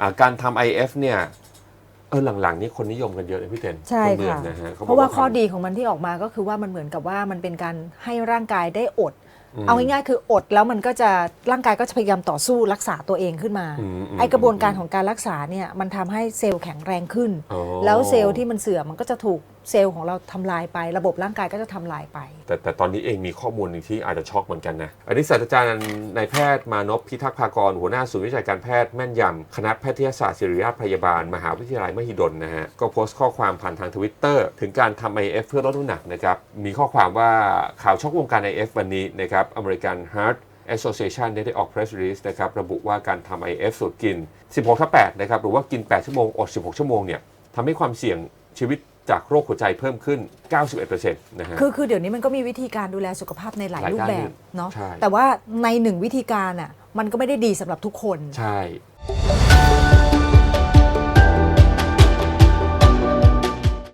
อ่าการทำ IF เนี่ยเออหลังๆนี่คนนิยมกันเยอะเลยพี่เต้นใช่นเมืองค่ะนะฮะขบกเพราะว่าข้อทำดีของมันที่ออกมาก็คือว่ามันเหมือนกับว่ามันเป็นการให้ร่างกายได้อดอืมเอาง่ายๆคืออดแล้วมันก็จะร่างกายก็จะพยายามต่อสู้รักษาตัวเองขึ้นมาอืมอืมไอกระบวนการของการรักษาเนี่ยมันทำให้เซลล์แข็งแรงขึ้นอ๋อแล้วเซลล์ที่มันเสื่อมมันก็จะถูกเซลล์ของเราทำลายไป ระบบร่างกายก็จะทำลายไป แต่แต่ตอนนี้เองมีข้อมูลหนึ่งที่อาจจะช็อกเหมือนกันนะ อันนี้ศาสตราจารย์นายแพทย์มานพพิทักษ์ภากร หัวหน้าศูนย์วิจัยการแพทย์แม่นยำคณะแพทยศาสตร์ศิริราชพยาบาล มหาวิทยาลัยมหิดลนะฮะ ก็โพสต์ข้อความผ่านทางทวิตเตอร์ถึงการทำ IF เอฟเพื่อลดน้ำหนักนะครับ มีข้อความว่าข่าวช็อกวงการ IF วันนี้นะครับ American Heart Association ได้ได้ออก press release นะครับระบุว่าการทำ IF สูตรกิน 16ทับ8นะครับหรือว่ากิน 8 ชั่วโมงอด 16 ชั่วโมงเนี่ยทำให้ความเสี่ยงชีวิต จากโรคหัวใจเพิ่มขึ้น 91%นะฮะ คือคือเดี๋ยวนี้มันก็มีวิธีการดูแลสุขภาพในหลายหลายรูปด้านแบบเนาะใช่ แต่ว่าในหนึ่งวิธีการอะมันก็ไม่ได้ดีสำหรับทุกคน ใช่